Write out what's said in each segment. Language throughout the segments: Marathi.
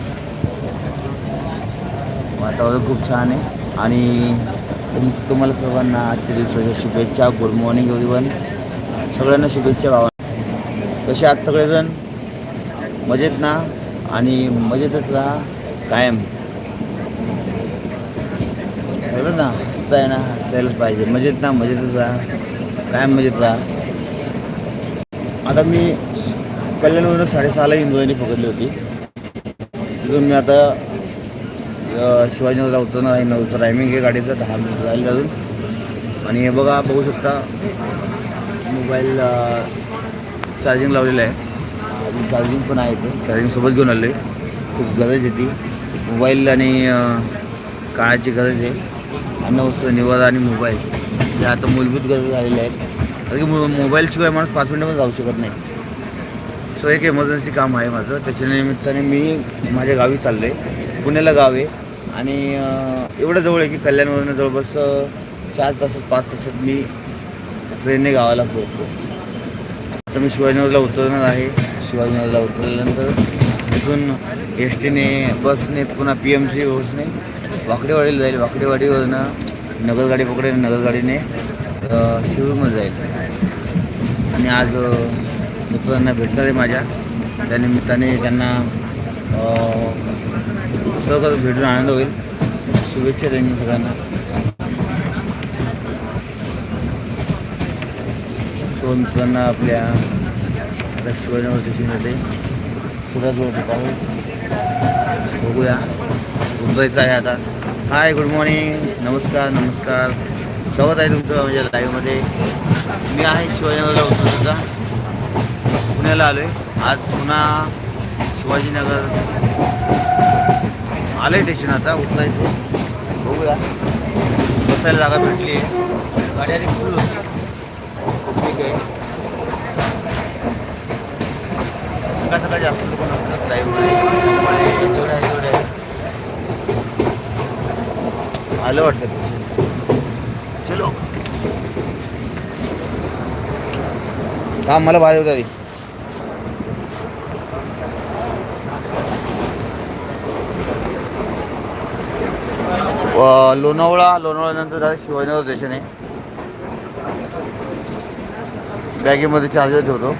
शकता वातावरण खूप छान आहे. आणि तुम तुम्हाला सर्वांना आजच्या दिवसाच्या शुभेच्छा. गुड मॉर्निंग एव्हरीवन सगळ्यांना शुभेच्छा भावा. कसे आज सगळेजण? मजेत ना? आणि मजेतच राहा कायम. सगळं ना? हसत आहे ना? हसायलाच पाहिजे. मजेत ना? मजेतच राहा. कायम मजेत राहा. आता मी कल्याणवरून साडेसहाला इंदोरी पकडली होती. तिथून मी आता अ, शिवाजीनगरला उतरणार आहे नऊ टायमिंग आहे गाडीचं दहा मिनिट राहील अजून. आणि हे बघा बघू शकता मोबाईल चार्जिंग लावलेलं आहे. अजून चार्जिंग पण आहे ते चार्जिंगसोबत घेऊन आले खूप गरज आहे ती. मोबाईल आणि काळाची गरज आहे. अन्न निवारा आणि मोबाईल हे आता मूलभूत गरज झालेल्या आहेत. कारण की मोबाईलशिवाय माणूस पाच मिनिटं जाऊ शकत नाही. सो एक एमर्जन्सी काम आहे माझं. त्याच्या निमित्ताने मी माझ्या गावी चाललो आहे पुण्याला गाव आहे. आणि एवढं जवळ आहे की कल्याणवरून जवळपास चार तासात पाच तासात मी ट्रेनने गावाला पोहोचतो आता मी शिवाजीनगरला उतरणार आहे. शिवाजीनगरला उतरल्यानंतर तिथून एस टीने बसने पुन्हा पी एम सी बसने वाकडेवाडीला जाईल. वाकडेवाडीवरनं नगरगाडी पकडेल. नगरगाडीने शिरूरमध्ये जाईल. आणि आज मित्रांना भेटणार आहे माझ्या. त्यानिमित्ताने त्यांना खरोखर भेटून आनंद होईल. शुभेच्छा त्यांनी सगळ्यांना. तो मित्रांना आपल्या आता शिवाजीनगर स्टेशनमध्ये थोडा आहे पाहू. बघूया. उतरायचं आहे आता. हाय गुड मॉर्निंग नमस्कार नमस्कार. स्वागत आहे तुमचं माझ्या लाईव्हमध्ये मी आहे शिवाजीनगरला उतरता पुण्याला आलो आहे आज पुन्हा शिवाजीनगर. आलं आहे स्टेशन आता उतरायचं बघूया. बसायला जागा भेटली आहे गाडी आधी फुल होती. ठीक आहे. सकाळ सकाळ जास्त लोक असतात लाईव्हमध्ये जेवढे आहे तेवढे आहे आलं वाटतं station. चलो काम मला बाहेर होता लोणावळा लोणावळ्यानंतर डायरेक्ट शिवाजीनगर स्टेशन आहे. बॅगेमध्ये चार्जर ठेवतो.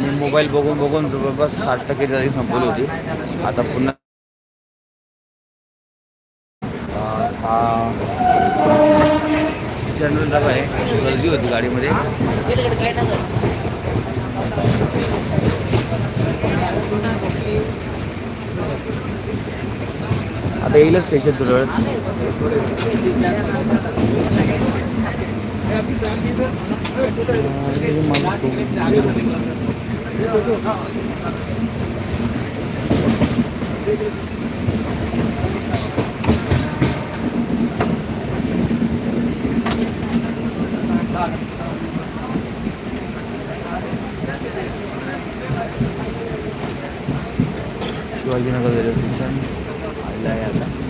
मी मोबाईल बघून बघून जवळपास साठ टक्के जागी संपवली होती. आता पुन्हा हा जनरल डबा आहे. गर्दी होती गाडीमध्ये. आता येईलच स्टेशन थोड्या वेळात. शिवाजीनगर रेल्वे स्टेशन आलेलं आहे आता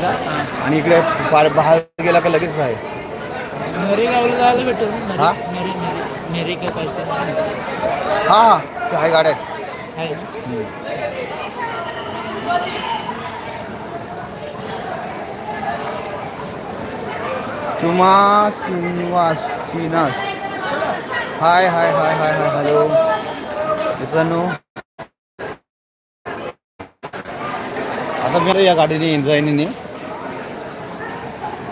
जायचा आणि इकडे फार बाहेर गेला का लगेच आहे. हा? हा? गाड्या. चुमा सिनवासिनास हाय हाय हाय हाय हाय हॅलो. मित्रांनो. आता मी या गाडीने इंद्रायणीने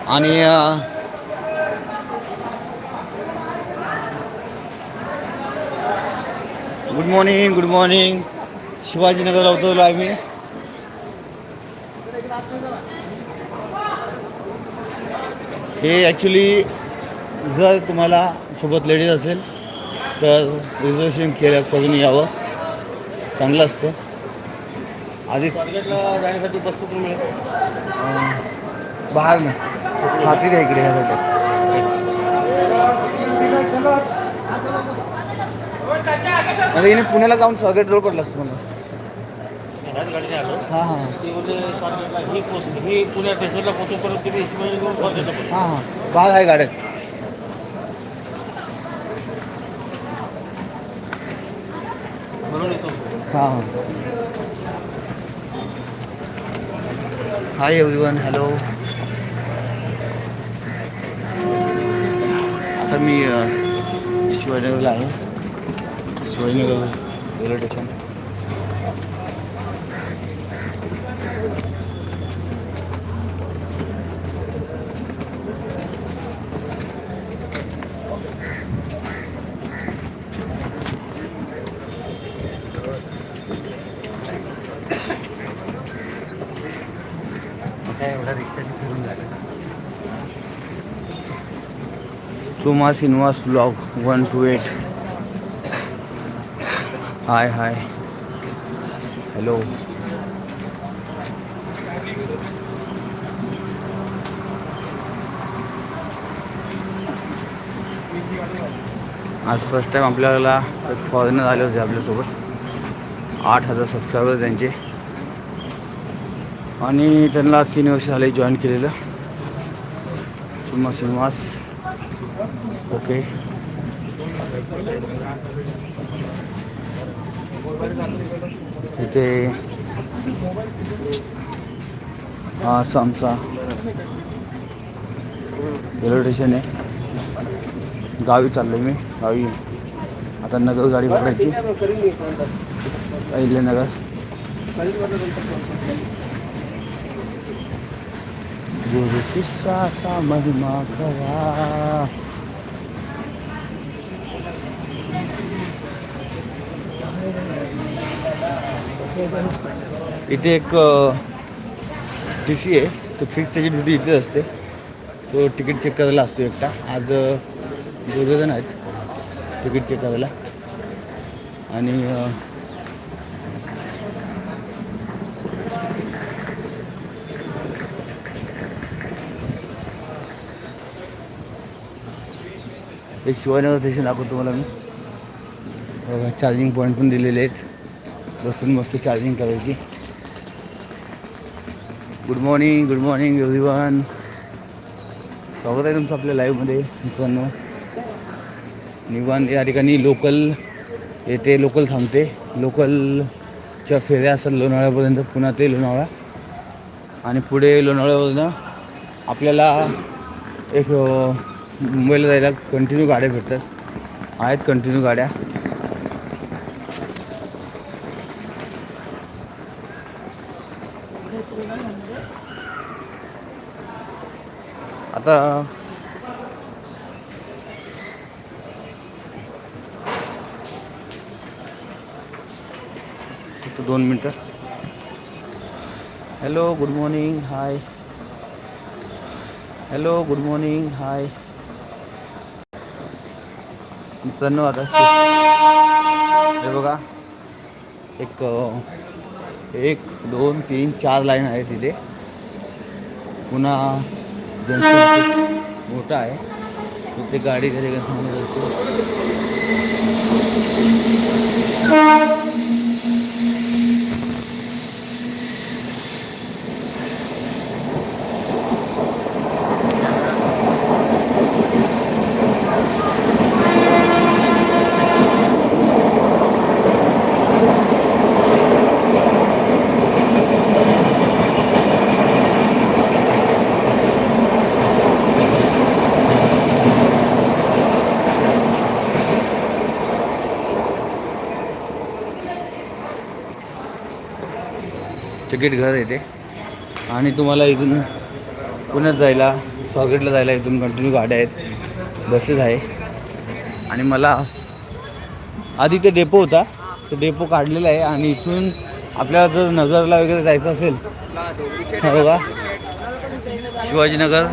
आणि गुड मॉर्निंग गुड मॉर्निंग शिवाजीनगरला उतरलो मी. हे ॲक्च्युली जर तुम्हाला सोबत लेडीज असेल तर रिझर्वेशन केलं करून यावं. चांगलं असतं. आधी जाण्यासाठी बस कुठून मिळेल अं, बाहेर ना. हाती द्या इकडे ह्यासाठी. अरे हिने पुण्याला जाऊन सगळ्यात जवळ पडलं असतं मला ह्याच गाडीने आलो हां हां. ते म्हणजे ही ही. पुण्या स्टेशनला पोहोचूपर्यंत तिथे इस्माईल घेऊन हां हां आहे गाड्यात. म्हणून येतो हां हां. हाय एव्हरीवन हॅलो आता मी शिवाजीनगरला आहे. Shivajinagar railway station Kumar Srinivas blog one two eight hi hi hello आज फर्स्ट टाईम आपल्याला एक फॉरेनर आले होते आपल्यासोबत. आठ हजार सबस्क्रायबर त्यांचे. आणि त्यांना तीन वर्ष झाले जॉईन केलेलं. चुम्मा श्रीनिवास ओके इथे हा असं आमचा रेल्वे स्टेशन आहे. गावी चाललो मी गावी. आता नगर गाडी पकडायची. नगर. गुरु शिष्याचा महिमा करा इथे एक टी सी आहे. तो फिक्स त्याची ड्युटी इथे असते. तो तिकीट चेक करायला असतो एकटा. आज दोघेजण आहेत. तिकीट चेक करायला. आणि एक शिवाजीनगर स्टेशन दाखवतो तुम्हाला मी. चार्जिंग पॉईंट पण दिलेले आहेत. बसून मस्त चार्जिंग करायची. Good morning good morning everyone स्वागत आहे तुमचं आपल्या लाईव्हमध्ये मित्रांनो. निवांत या ठिकाणी लोकल येते लोकल थांबते. लोकलच्या फेऱ्या असतात लोणावळ्यापर्यंत पुन्हा ते लोणावळा. आणि पुढे लोणावळ्यावरनं आपल्याला एक मुंबईला जायला कंटिन्यू गाड्या भेटतात. आहेत कंटिन्यू गाड्या. आता फक्त दोन मिनटं. Hello good morning hi hello good morning hi मित्रांनो आता हे बघा एक एक दोन तीन चार लाईन आहेत तिथे पुन्हा मोठा आहे. तिथे गाडी घरी थांबत तिकीट घर येते आणि तुम्हाला इथून पुण्यात जायला स्वारगेटला जायला इथून कंटिन्यू गाड्या आहेत बसेस आहे. आणि मला आधी ते डेपो होता तो डेपो काढलेला आहे आणि इथून आपल्याला जर नगरला वगैरे जायचं असेल हो हा बघा शिवाजीनगर.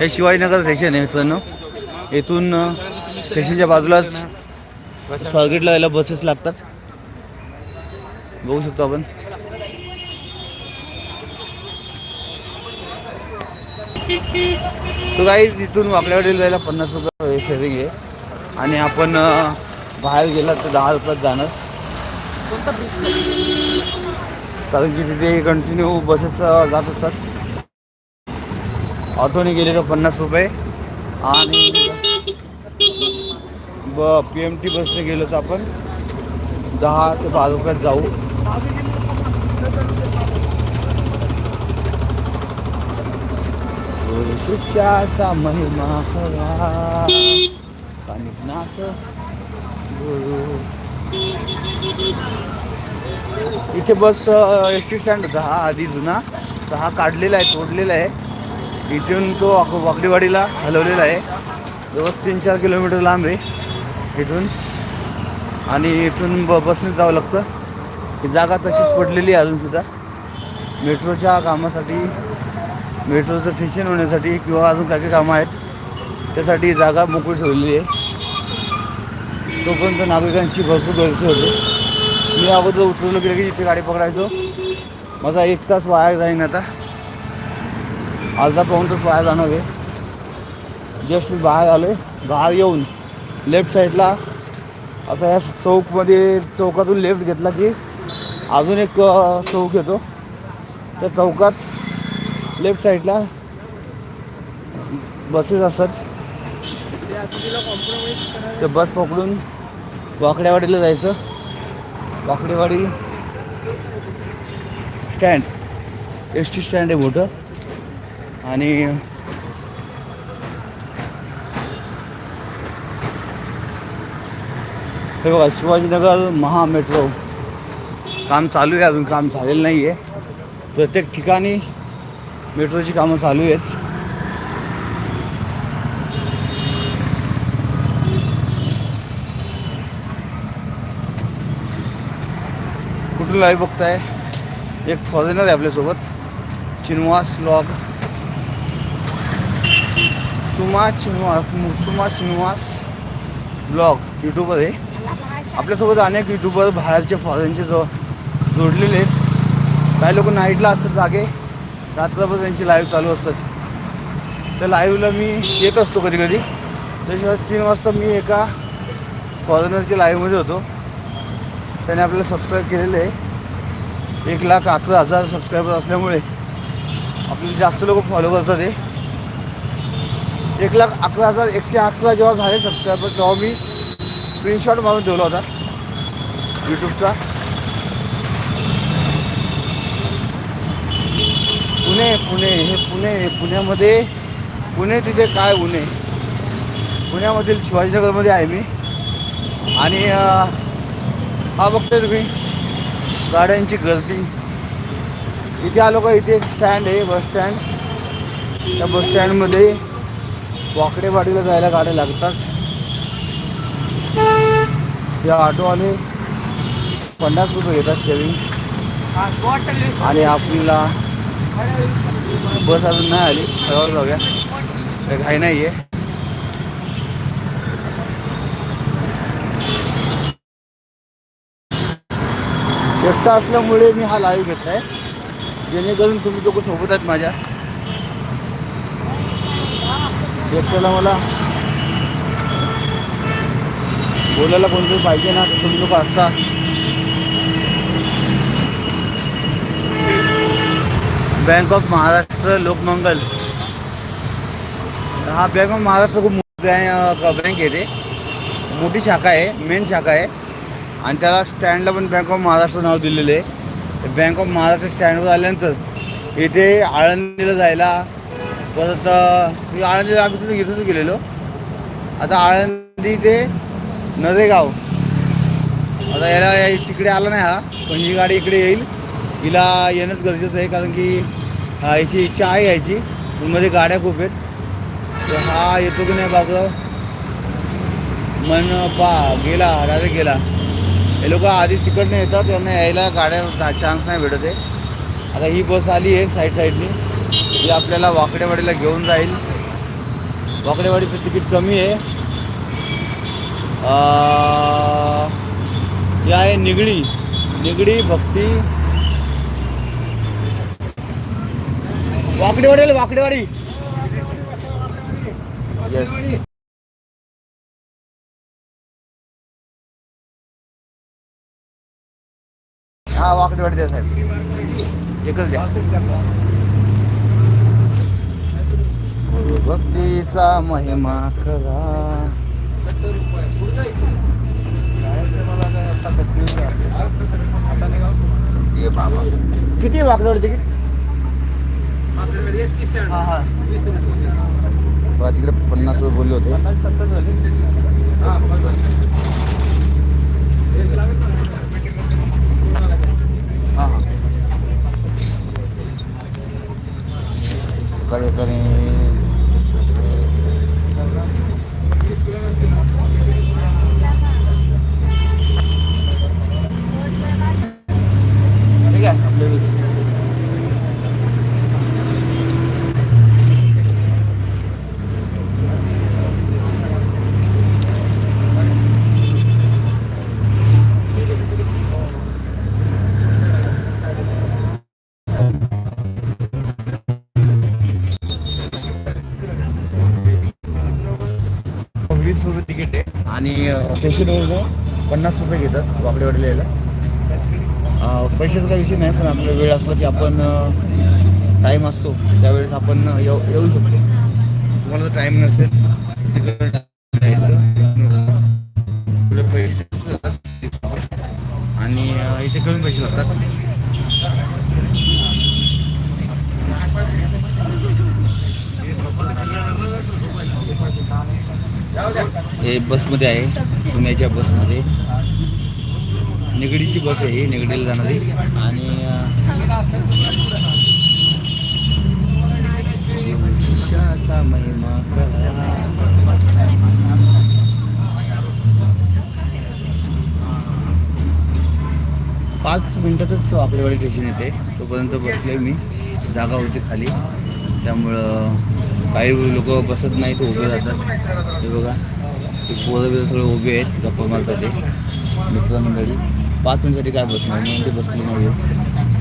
हे शिवाजीनगर स्टेशन आहे मित्रांनो. इथून स्टेशनच्या बाजूलाच स्वारगेटला जायला बसेस लागतात. बघू शकतो आपण. तो काही इथून आपल्याकडे जायला पन्नास रुपये शेअरिंग आहे. आणि आपण बाहेर गेला तर दहा रुपयात जाणार. कारण की तिथे कंटिन्यू बसेस जात असतात. ऑटोने गेले तर पन्नास रुपये. आणि ब पी एम टी बसने गेलो तर आपण दहा ते बारा रुपयात जाऊ. शिष्याचा महिमा खरा कानिकनाथ गुरु इथे बस एस टी स्टँड होता हा आधी जुना. तर हा काढलेला आहे तोडलेला आहे. इथून तो वाकडीवाडीला हलवलेला आहे. जवळ तीन चार किलोमीटर लांब आहे इथून. आणि इथून ब बसने जावं लागतं. ही जागा तशीच पडलेली आहे अजूनसुद्धा मेट्रोच्या कामासाठी मेट्रोचं ठेशन होण्यासाठी किंवा अजून काही काही कामं आहेत त्यासाठी जागा मोकळी ठेवलेली आहे. तोपर्यंत नागरिकांची भरपूर गर्दी होते. मी अगोदर उतरलो गेलं की इथे गाडी पकडायचो. माझा एक तास वाया जाईन आता. अर्धा पाऊण तास वाया जाणार आहे. जस्ट मी बाहेर आलो आहे बाहेर येऊन लेफ्ट साईडला असा या चौकमध्ये चौकातून लेफ्ट घेतला की अजून एक चौक येतो. त्या चौकात लेफ्ट साईडला बसेस असतात. ते बस पकडून वाकड्यावाडीला जायचं. Wakdewadi stand S T stand आहे मोठं. आणि हे बघा शिवाजीनगर महा मेट्रो काम चालू आहे अजून काम झालेलं नाही आहे प्रत्येक ठिकाणी मेट्रोची कामं चालू आहेत. कुठून लाईव्ह बघताय? एक फॉरेनर आहे आपल्यासोबत. चिनवास लॉग सुमा चिनवास सुमा श्रीनिवास ब्लॉग यूट्यूबर आहे. आपल्यासोबत अनेक यूट्यूबर बाहेरचे फॉरेनचे जो जोडलेले आहेत. काही लोक नाईटला असतात जागे. रात्रभर त्यांची लाईव्ह चालू असतात. त्या लाईव्हला मी येत असतो कधी कधी त्याशिवाय तीन वाजता मी एका फॉरेनरच्या लाईव्हमध्ये होतो. त्याने आपल्याला सबस्क्राईब केलेले आहे. एक लाख अकरा हजार सबस्क्रायबर असल्यामुळे आपले जास्त लोक फॉलो करतात ते एक लाख अकरा हजार एकशे अकरा जेव्हा झाले सबस्क्रायबर तेव्हा मी स्क्रीनशॉट मारून ठेवला होता. यूट्यूबचा पुणे पुणे हे पुणे पुण्यामध्ये पुणे तिथे काय पुणे पुण्यामधील शिवाजीनगरमध्ये आहे मी. आणि हा बघताय तुम्ही गाड्यांची गर्दी. इथे आलो का? इथे एक स्टँड आहे बस स्टँड त्या बस स्टँडमध्ये वाकडेवाडीला जायला गाड्या लागतात. ते ऑटोवाले पन्नास रुपये घेतात सेविंग आणि आपल्याला बस अजून नाही आली. हळूहळू जाऊया. काही घाई नाही आहे एकटा असल्यामुळे मी हा लाईव्ह घेतला आहे. जेणेकरून तुम्ही लोक सोबत आहेत माझ्या. एकट्याला मला बोलायला कोणतरी पाहिजे ना तर तुम्ही लोक असता. बँक ऑफ महाराष्ट्र लोकमंगल हा बँक ऑफ महाराष्ट्र खूप मोठी बँक बँक आहे ते. मोठी शाखा आहे मेन शाखा आहे. आणि त्याला स्टँडला पण बँक ऑफ महाराष्ट्र नाव दिलेलं आहे. बँक ऑफ महाराष्ट्र स्टँडवर आल्यानंतर इथे आळंदीला जायला परत मी आळंदीला आम्ही तिथून घेतून गेलेलो. आता आळंदी ते नरेगाव. आता याला तिकडे आला नाही हा पण ही गाडी इकडे येईल. हिला येणंच गरजेचं आहे कारण की हा, याची इच्छा आहे यायची. पण मध्ये गाड्या खूप आहेत. तर हा येतो की नाही बाबा? मन पा गेला राजा गेला. हे लोक आधी तिकडनं येतात त्यांना यायला गाड्या चान्स नाही भेटत आहे. आता ही बस आली आहे साईड साईडनी ही आपल्याला वाकडेवाडीला घेऊन जाईल. वाकडेवाडीचं तिकीट कमी आहे. ही आहे निगडी. निगडी भक्ती वाकडेवाडी वाकडेवाडी. येस हा वाकडेवाडी द्या साहेब. एकच द्या. भक्तीचा महिमा खरा किती वाकडेवाडी तिकीट? हा हा। बघा तिकडे पन्नास रुपये बोलले होते। हा हा। सकाळी सकाळी स्टेशनवरून पन्नास रुपये घेतात वाकडेवाडीला यायला. पैशाचा काही विषय नाही पण आपला वेळ असला की आपण टाईम असतो त्यावेळेस आपण येऊ येऊ शकतो. तुम्हाला जर टाईम नसेल तिकडे हे बसमध्ये आहे पुण्याच्या बसमध्ये. निगडीची बस आहे ही निगडीला जाणारी. आणि महिमा करा. पाच मिनटातच आपल्याकडे स्टेशन येते. तोपर्यंत बसले मी. जागा होती खाली. त्यामुळं काही लोक बसत नाहीत उभे जातात हे बघा. पोरं बिरं सगळे उभे आहेत गप्पा मारतात ते. मित्रमंडळी. पाच मिनिटसाठी काय बसणार? मी ते बसली नाही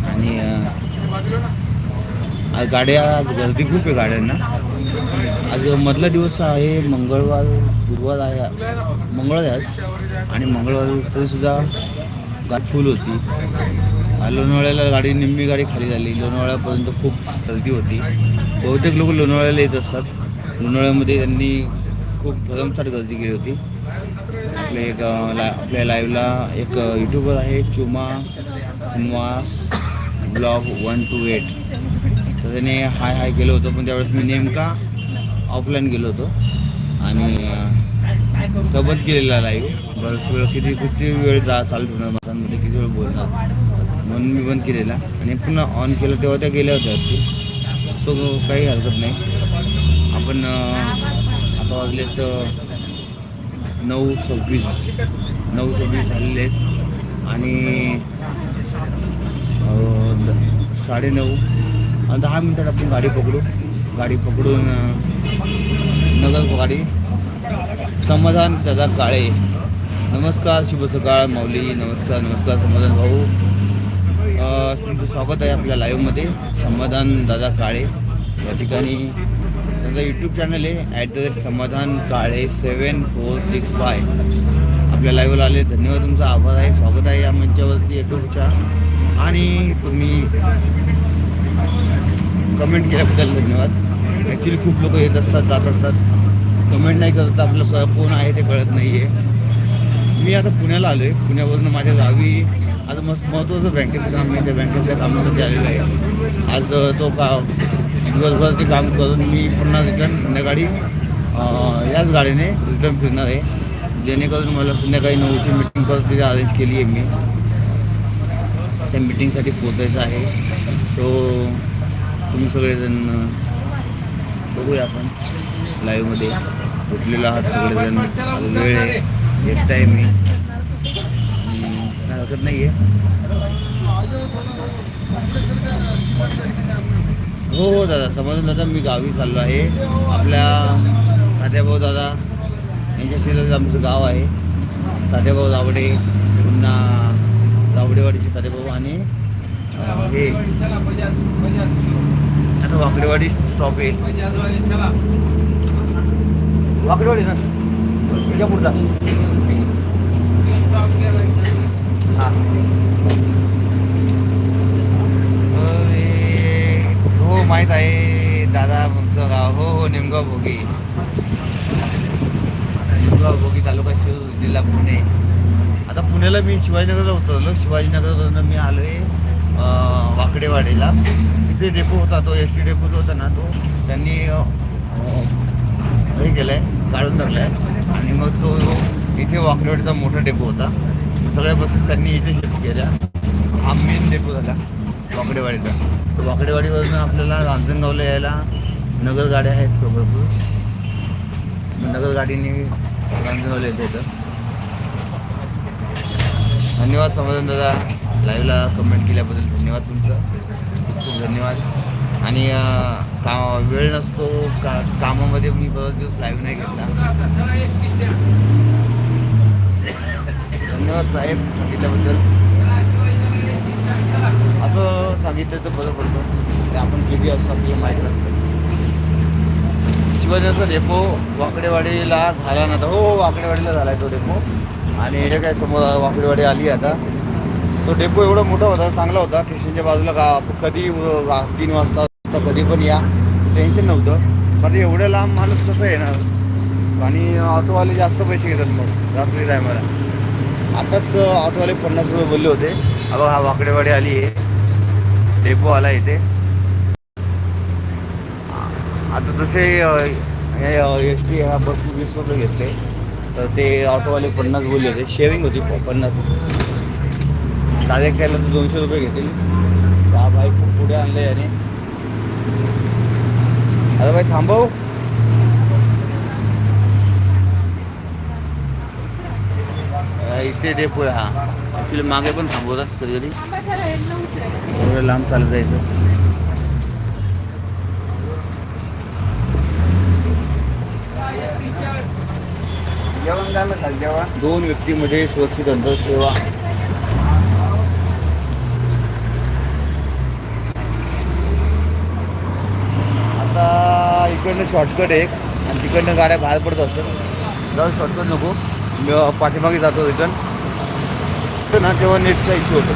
आणि आज गाड्या आज गर्दी खूप आहे गाड्यांना. आज मधला दिवस आहे मंगळवार गुरुवार आहे मंगळवार आहे आज. आणि मंगळवार तरीसुद्धा गाडी फुल होती. लोणावळ्याला गाडी निम्मी गाडी खाली झाली. लोणावळ्यापर्यंत खूप गर्दी होती. बहुतेक लोक लोणावळ्याला येत असतात. लोणावळ्यामध्ये त्यांनी खूप भरमसाठ गर्दी केली होती. आपले एक ला आपल्या लाईव्हला एक यूट्यूबर आहे चुमा Srinivas blog one two eight. तर त्याने हाय हाय केलं होतं पण त्यावेळेस मी नेमका ऑफलाईन गेलो होतो. आणि तो बंद केलेला लाईव्ह बरंच वेळ किती किती वेळ जा चालू ठेवणार माणसांमध्ये किती वेळ बोलणार. म्हणून मी बंद केलेला. आणि पुन्हा ऑन केलं तेव्हा त्या गेल्या होत्या. सो काही हरकत नाही. आपण आता वाजलेत नऊ सव्वीस नऊ सव्वीस झालेले आहेत. आणि साडेनऊ दहा मिनटात आपण गाडी पकडू. गाडी पकडून नगर गाडी समाधान दादा काळे. नमस्कार शुभ सकाळ माऊली. नमस्कार नमस्कार समाधान भाऊ. तुमचं स्वागत आहे आपल्या लाईव्हमध्ये समाधान दादा काळे. या ठिकाणी आमचा यूट्यूब चॅनल आहे at the rate Samadhan Kale seven four six five आपल्या लाईव्हला आले. धन्यवाद तुमचा आभार आहे. स्वागत आहे या मंचावरती यूट्यूबच्या आणि तुम्ही कमेंट केल्याबद्दल धन्यवाद. ॲक्च्युली खूप लोक येत असतात जात असतात. कमेंट नाही करत आपलं क- कोण आहे ते कळत नाही आहे मी आता पुण्याला आलो आहे पुण्यावरून माझ्या गावी आज मस्त महत्त्वाचं बँकेचं काम आहे. त्या बँकेतल्या कामासाठी आलेलं आहे. आज तो का दिवसभर ते काम करून मी पुन्हा रिटर्न संध्याकाळी याच गाडीने रिटर्न फिरणार आहे. जेणेकरून मला संध्याकाळी नऊची मीटिंग परत तिथे अरेंज केली आहे मी. त्या मीटिंगसाठी पोचायचं आहे. तो तुम्ही सगळेजण बघूया आपण लाईव्हमध्ये उठलेला आहात सगळेजण. वेळ आहे. एकटा आहे मी. काय हरकत नाही आहे हो हो दादा समजलं दादा मी गावी चाललो आहे. आपल्या तात्याभाऊ दादा यांच्या शेजारी आमचं गाव आहे. तात्याभाऊ जावडे पुन्हा जावडेवाडीचे तात्याभाऊ आणि हे. आता वाकडेवाडी स्टॉप येईल. वाकडेवाडी ना? विजापूरचा हां अरे, हो माहीत आहे दादा तुमचं गाव. हो हो निमगाव भोगी. निमगाव भोगी तालुका शिव जिल्हा पुणे. आता पुण्याला मी शिवाजीनगरला उतरलो. शिवाजीनगरवरून मी आलो आहे वाकडेवाडीला. तिथे डेपो होता तो एस टी डेपो जो होता ना तो. त्यांनी हे केलं आहे काढून टाकलं आहे आणि मग तो इथे वाकडेवाडीचा मोठा डेपो होता. सगळ्या बसेस त्यांनी इथे शिफ्ट केल्या. हा मेन डेपो झाला. वाकडेवाडीचा तर वाकडेवाडीवरून आपल्याला रांजणगावला यायला नगर गाड्या आहेत भरपूर मग नगर गाडीने रांजणगावला येतं येतं धन्यवाद समाधान दादा. लाईव्हला कमेंट केल्याबद्दल धन्यवाद तुमचं. खूप धन्यवाद. आणि का वेळ नसतो का कामामध्ये मी बराच दिवस लाईव्ह नाही घेतला. धन्यवाद साहेब सांगितल्याबद्दल. असं सांगितलं तर बरं पडतं. ते आपण किती असतो आपल्याला माहीत नसतं. शिवाजीचा डेपो वाकडेवाडीला झाला ना तर हो वाकडेवाडीला झाला आहे तो डेपो. आणि हे काय समोर वाकडेवाडी आली आता. तो डेपो एवढा मोठा होता चांगला होता. स्टेशनच्या बाजूला का कधी तीन वाजता कधी पण या. टेन्शन नव्हतं. पण एवढ्या लांब माणूस कसं येणार? आणि ऑटोवाले जास्त पैसे घेतात मग रात्री टायमाला. आताच ऑटोवाले पन्नास रुपये बोलले होते. अगं हा वाकडेवाडी आली आहे. डेपो आला इथे. आता जसे एस टी ह्या बस वीस रुपये घेतले. तर ते ऑटोवाले पन्नास बोलले होते. शेअरिंग होती पन्नास. डायरेक्ट त्याला तर दोनशे रुपये घेतील. हा भाई खूप पुढे आणले याने. अरे भाई थांबव. इथे डेपो आहे हा. ॲक्च्युली मागे पण थांबवतात कधी कधी एवढं लांब चालत जायचं. जेवण झालं का जेवण? दोन व्यक्तीमध्ये सुरक्षित अंतर सेवा आता इकडनं शॉर्टकट एक आणि तिकडनं गाड्या बाहेर पडत असतात. जाऊ शॉर्टकट नको. मी पाठीमागे जातो रिटर्न तर ना तेव्हा नेटचा इश्यू होतो.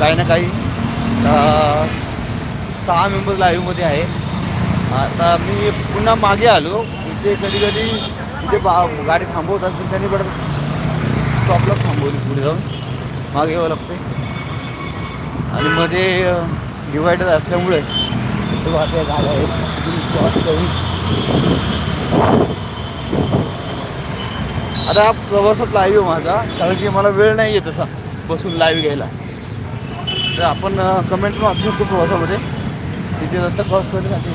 काही ना काही सहा मेंबर लाईव्हमध्ये आहे. आता मी पुन्हा मागे आलो. इथे कधी कधी इथे बा गाडी थांबवतात पण त्यांनी बरं स्टॉपला थांबवली पुढे जाऊन. मागे यावं लागते आणि मध्ये डिवायडर असल्यामुळे इथे गाड्या आहेत क्रॉस करून. आता हा प्रवासात लाईव्ह आहे माझा कारण की मला वेळ नाही आहे तसा बसून लाईव्ह घ्यायला. तर आपण कमेंट पण वाचू शकतो प्रवासामध्ये. तिथे रस्ता क्रॉस करण्यासाठी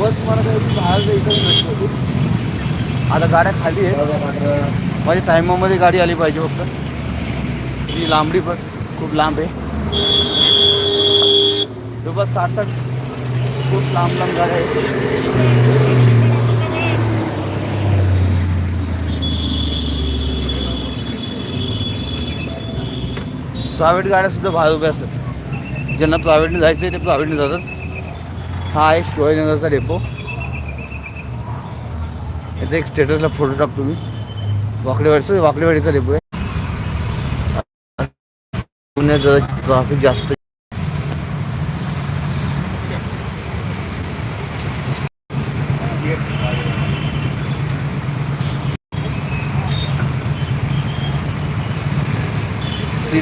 बस मला काही बाहेर जायचं भेटली होती. आता गाड्या खाली आहे माझ्या टायमामध्ये गाडी आली पाहिजे फक्त. ही लांबडी बस खूप लांब आहे. तो बस साठ साठ खूप लांब लांब गाड्या आहेत. प्रायव्हेट गाड्या सुद्धा बाहेर उभ्या असतात. ज्यांना प्रायव्हेटने जायचं आहे ते प्रायव्हेटने जातात. हा एक शिवाजीनगरचा डेपो याचा एक स्टेटसला फोटो टाकतो मी. वाकडेवाडीचा वाकडेवाडीचा डेपो आहे. पुण्यात जरा ट्रॅफिक जास्त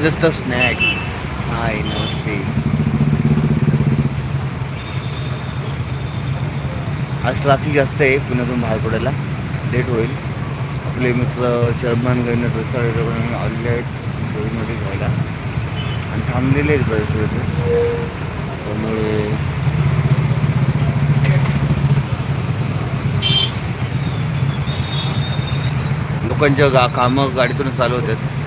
दत्त स्नॅक्स हाय नमस्ते. आज ट्रॅफिक जास्त आहे पुण्यातून बाहेर पडायला लेट होईल. आपले मित्र शर्मान गैनत आलेले आहेत. शोरूममध्ये घ्यायला आणि थांबलेले आहेत बरेच वेळ त्यामुळे लोकांच्या गा कामं गाडीतूनच चालू होतात.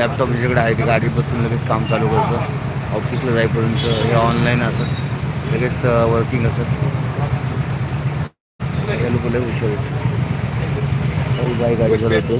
लॅपटॉप ज्याच्याकडे आहे ते गाडी बसून लगेच काम चालू करतं. ऑफिसला जाईपर्यंत हे ऑनलाईन असत लगेच वर्किंग असत हे लोक लय हुशार आहेत. गाय गाडी चालवते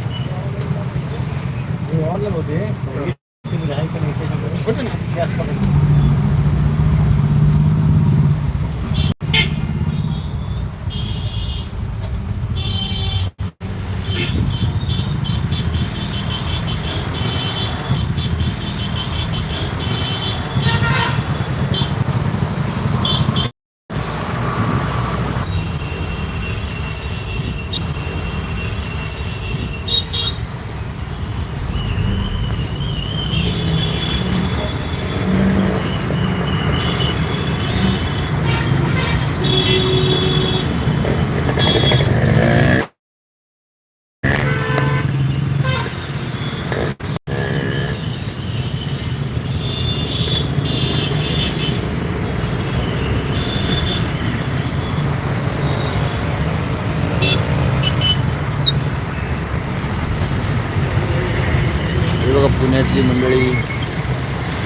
हे बघा पुण्यातली मंडळी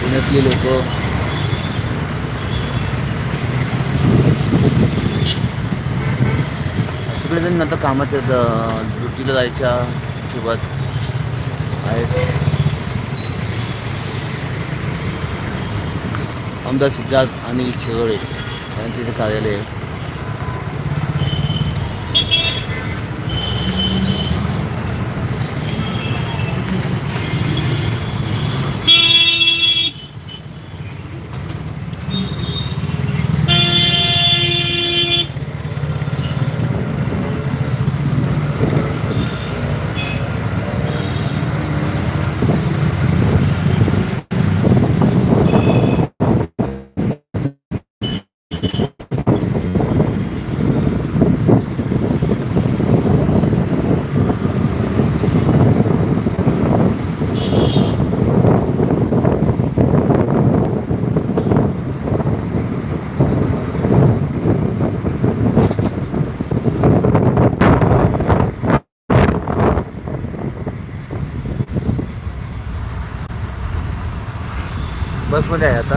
पुण्यातली लोक सगळेजण आता कामाच्या द- ड्युटीला जायच्या हिशोबात आहेत. आमदार सिद्धार्थ अनिल शेगळे यांचे इथे कार्यालय आहे. बसमध्ये आहे आता.